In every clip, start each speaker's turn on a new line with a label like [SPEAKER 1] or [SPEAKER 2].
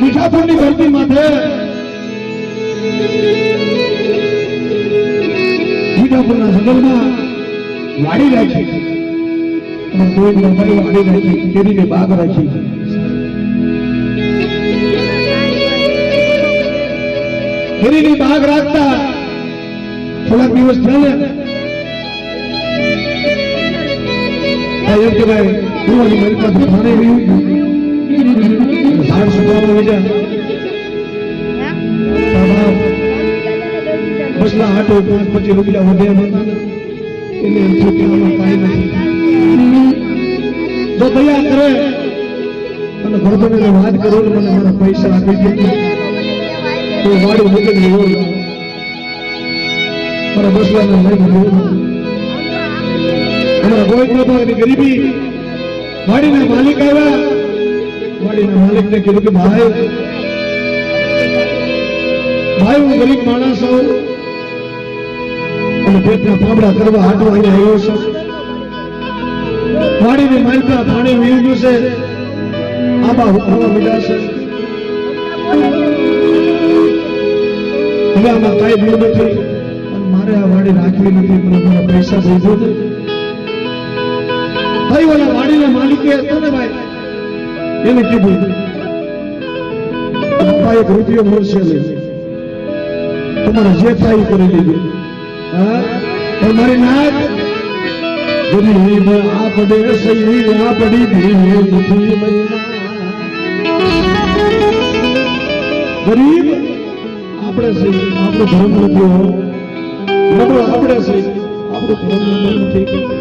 [SPEAKER 1] મીઠાપુરની ધરતી માટે મીઠાપુરના જંગલમાં વાડી રાખી. અને કોઈ મોબાઈલ વાડી રાખી, કેરીની બાગ રાખી. કેરીની બાગ રાખતા થોડાક દિવસ થયા ભાઈ હું મારી પાસે ભાણે રહ્યું ઝાડ સુકાવા વીજા બસલા આટો પાંચ પચીસ રૂપિયા વધે એને એમ થયું કે આમાં કાંઈ નથી. જો દયા કરે અને ભરતોને વાત કરો ને મને મારા પૈસા આપી દે. તો વાડી મૂકીને લેવો. મારા બસલાને લઈને લેવો અમારા ગોવિંદ બાબાની ગરીબી વાડીના માલિક આવ્યા. વાડીના માલિકને કીધું કે, ભાઈ ભાઈ, હું ગરીબ માણસ છું અને પેટના પાંબડા કરવા હાટો અહીંયા આવ્યો છું. વાડીની માલતા પાણી ગયું છે. આબા હવા મીડા છે. હવે આમાં કાંઈ રહ્યું નથી. મારે આ વાડી રાખવી નથી મને મારા પૈસા જોઈજો છે. ભાઈ, ઓલા વાડીના માલિકે હતો ને ભાઈ? એને કીધું પપ્પા એક રૂપિયો મળશે નહીં. તમારે જે થાય કરી ગરીબ? આપણે સહી આપણો ધર્મ નથી આપણે સહી આપણો ધર્મ નથી.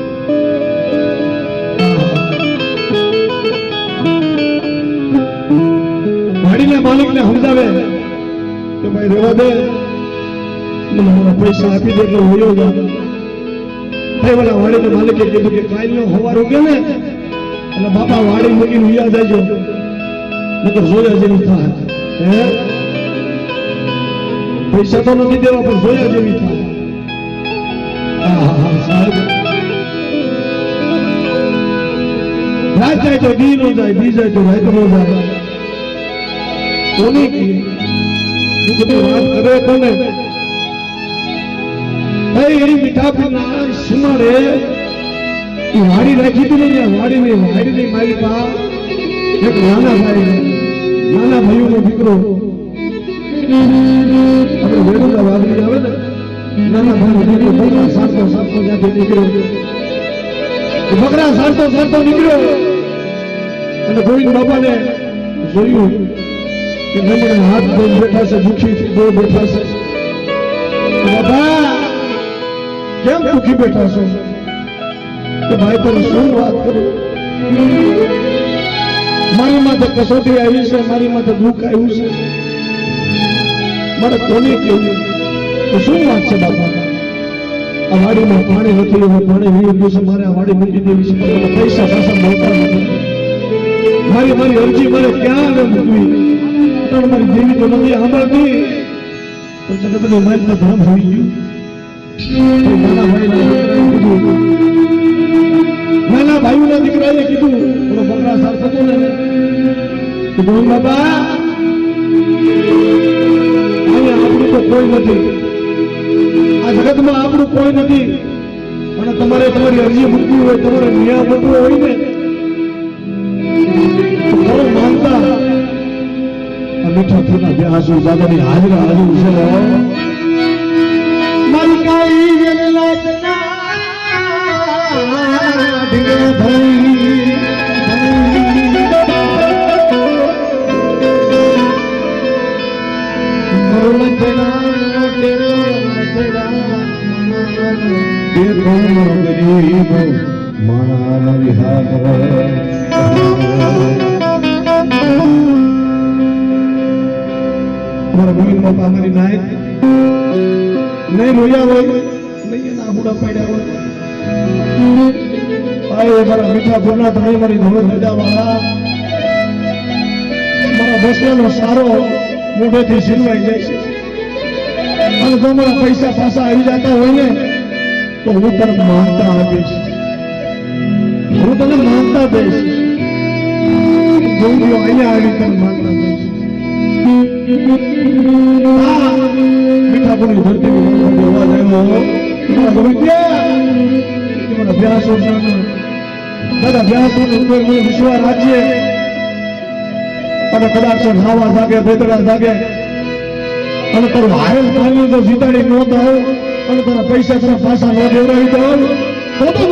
[SPEAKER 1] વાડીના માલિકને સમજાવે કે ભાઈ રેવા દે. મને મારા પૈસા આપી દે એટલે હોયો જા ભાઈ ઓલા વાડીના માલિકે કીધું કે કાલનો હોવાર ઉગે ને, એટલે બાપા વાડી મૂકીને યાદ આવજો નકર જોયા જેવી થાય. હે? પૈસા તો નથી દેવા, પણ જોયા જેવી થાય. રાત જાય તો દી નો જાય બી જાય તો રાત નો જાય. કોની કી તું વાત એ વાડી રાખી હતી ને ત્યાં વાડીની વાડીની મારી નાના ભાઈ ભાઈઓનો દીકરો આપણે વેડુલા વાગડી આવે ને નાના ભાઈ દીકરો સારતો સારતો ત્યાંથી નીકળ્યો બકરા સારતો સારતો નીકળ્યો અને ગોવિંદ બાપાને જોયું કે નમણે હાથ દઈને બેઠા છે દુખી બહુ બેઠા છે બાબા કેમ દુખી બેઠા છો કે ભાઈ, તમે શું વાત કરો? મારી માથે કસોટી આવી છે, મારી માથે દુઃખ આવ્યું છે. મારે કોને કેવું તો શું વાત છે, બાપા? આ વાડીમાં પાણી નથી એવું પાણી વીર ગયું છે મારે આ વાડી મૂકી દેવી છે. પૈસા પાછા મળતા નથી. મારી મારી અરજી મારે ક્યાં મૂકવી? પણ મારી દેવી તો નથી સાંભળતી. તો તને બધું મારી પર ધર્મ હોઈ ગયું નાના ભાઈઓના દીકરાએ કીધું થોડો બકરા સાફ થતો ને. કે ગોવિંદ બાપા, અહીંયા આપણું તો કોઈ નથી. આ જગતમાં આપણું કોઈ નથી. અને તમારે તમારી અરજી મૂકવી હોય, તમારે ન્યાય મૂકવો હોય ને. માનતા? મીઠા ફૂલના બે હાજુ દાદાની હાજરા હાજુ છે મારી કાઈ વેલાતના ભરી ગરીબ માણા મારા ગોવિંદ નાય. નહીં રોયા હોય, નહીં આબુડા પાડ્યા હોય. આય મારા મીઠા ભોના તમે મારી ધોળ રજાવાળા મારા બસવાનો સારો મોઢેથી છીનવાઈ જાય છે. અને જો મારા પૈસા પાછા આવી જતા હોય ને તો હું તને માનતા આપીશ. હું તને માનતા દઈશ. જોઉં અહીંયા આવી તને માનતા મીઠાપુરની નાવા જાગે અને તારું હાયલ પાણી જીતાડી ન દઉં અને તારા પૈસા તને પાછા ન દેવડાવી દઉં તો તો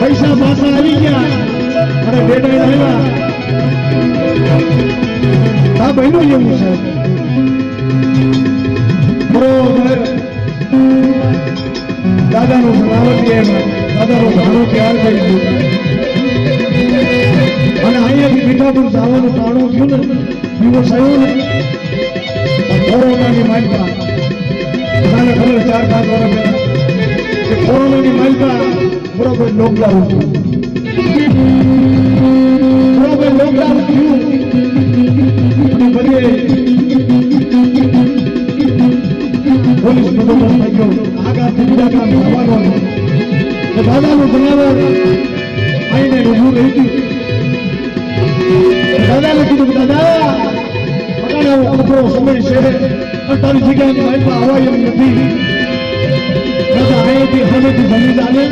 [SPEAKER 1] પૈસા પાછા આવી ગયા. અને ડેટા આવ્યા આ બહેનું એવું છે. દાદાનું સલામતી એમ. મીઠાપુર જવાનું ટાણું થયું ને દિવસ આવ્યો ને કોરોનાની માલિકા, બધાને ખબર ચાર પાંચ વર્ષ પહેલા કોરોનાની માલિકા બરોબર લોકડાઉન થયું બરોબર લોકડાઉન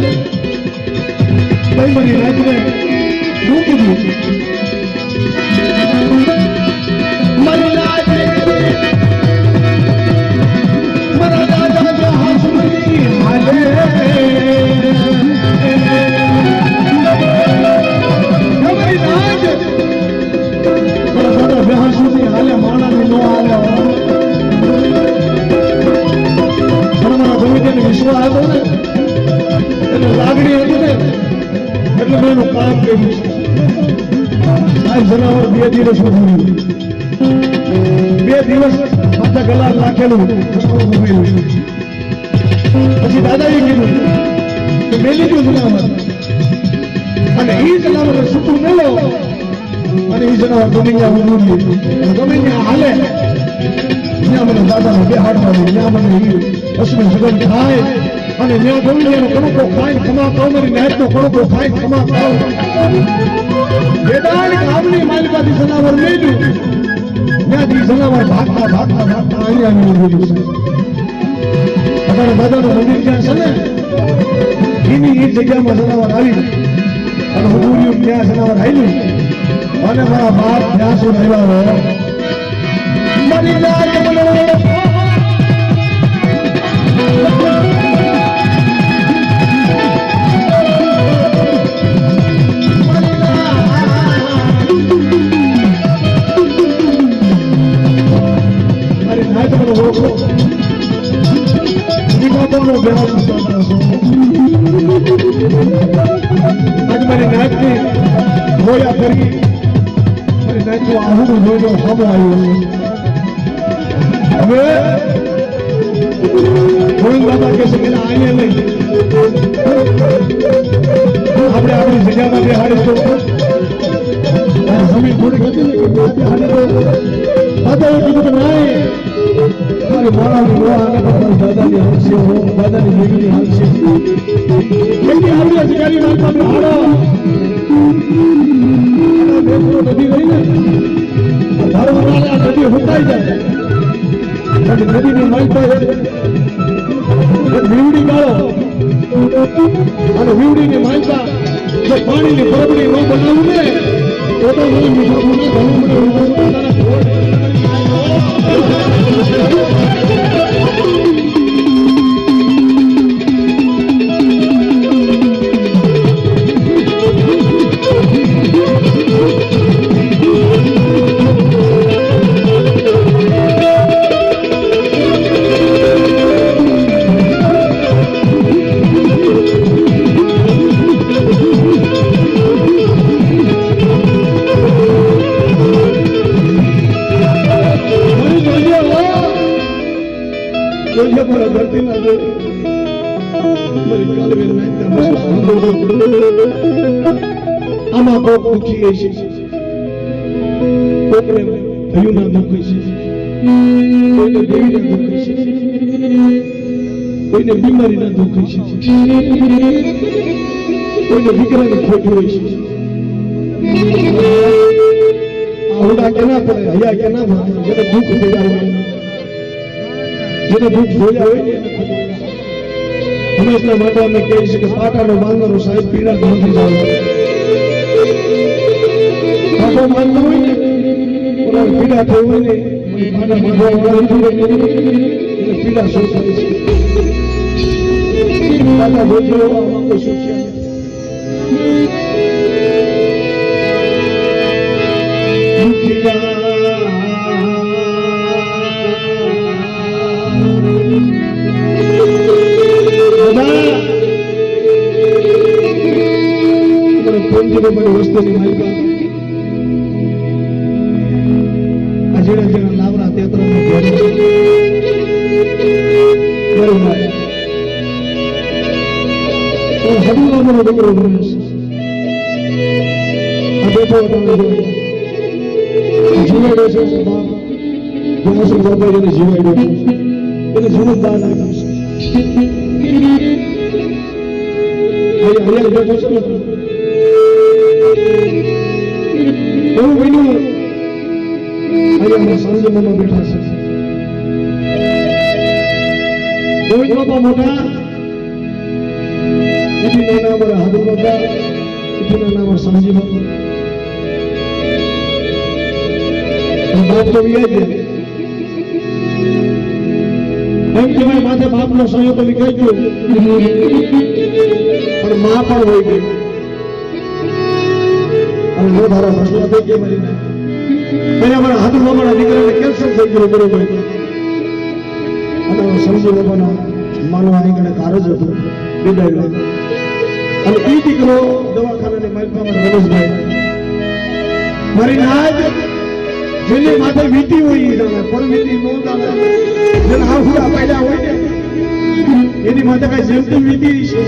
[SPEAKER 1] જમી જાને કઈ બની રાતને મૂકી દીધું મારી લાજ મારા દાદા જો હાસમની હાલે જનાવર બે દિવસ બે દિવસ માથા ગલા નાખેલું પછી દાદાએ કીધું કે લીધું જનાવર. અને એ જનાવર સૂતું મેલો અને એ જનાવર ગમે ત્યાં. અને ગમે ત્યાં હાલે. ત્યાં મને દાદાને મારી ત્યાં મને અશ્વિન સગન થાય. અને ગમે ત્યાંનો કણકો ખાઈને ખમા ખાવ મારી નાયકનો કણકો ખાઈને ખમા ખાવ વેદાંત ગામની માલિકાથી જનાવર મેલ્યું ત્યાંથી જનાવર ભાગતા ભાગતા ભાગતા અહીંયા આવીને ગયું છે. અમારા મંદિર ક્યાં છે ને? એની એ જગ્યામાં જનાવર આવી અને હું ત્યાં જનાવર આવ્યું અને મારા બાપ ત્યાં સુધી આવ્યા મારી લાજ ઓળખો નિકાપોનો બેહાર સુધારો આજ મારી નાયકની હોયા કરી મારી નાયકનું આહુડું જોઈને સામો આવ્યો હવે આપણે આપણી જગ્યામાં બેહાડીશું કીધું કે નહીં મારી માળાની દુઆ અને દાદાની હાંસી હો દાદાની દીકરી હાંસી કેટલી આવી અધિકારી બેહાડો આ બેસરો નદી રહી ને ધારો મારે આ નદી હુકાઈ જાય અને નદીની એક એક વીવડી ગાળો અને વીવડીની માલપા જો પાણીની બરબડી ન બનાવું ને તો તો મને ઘણું મને Brasil. હશે કોકને ભયુના દુઃખ હશે કોઈને દેવીના દુઃખ હશે કોઈને બીમારીના દુઃખ હશે કોઈને દીકરાની ખોટું હશે આવડા કેના હયા જેને દુઃખ જોયા હોય જેને દુઃખ જોયા હોય ને હોય. હંમેશના માટે અમે કહીએ છીએ કે પાટાનો બાંધવાનો સાહેબ પીડા નથી જાવ પાટો બાંધતો હોય ને ઓલા પીડા થઈ હોય ને ઓલી પાટા બાંધવા વાળા નથી હોય ને, એને પીડા શું થાય છે પાટા જોજો આમાં કોઈ સુખ છે નહીં. વસ્તુની જીવન દાન આપ્યું છે અહીંયા અહીંયા બેઠો છે ને એવું બન્યું અહીંયા અમારા સાંજે મામા બેઠા છે ગોવિંદ બાપા મોટા અમારા હાદુ બાપા એથી નાના અમારા સાંજી બાપા તો વ્યાજ છે. એમ કે ભાઈ માથે બાપનો સંયોગ તો વિખાઈ ગયો પણ માં પણ હોય ગઈ અને બહુ ધારો ફસલો થઈ ગયો મારી ના અમારા હાથ બાબાના દીકરાને કેન્સર થઈ ગયું બરોબર અને સમજી બાબાના માનવા નીકળે કાર જ હતું અને એ દીકરો દવાખાનાની માલિકામાં મનોજભાઈ મારી નાજ જેની માથે વીતી હોય એ જાણે પણ વીતી નો જાણે જેને હોય એની માથે કઈ જેમતી વીતી છે.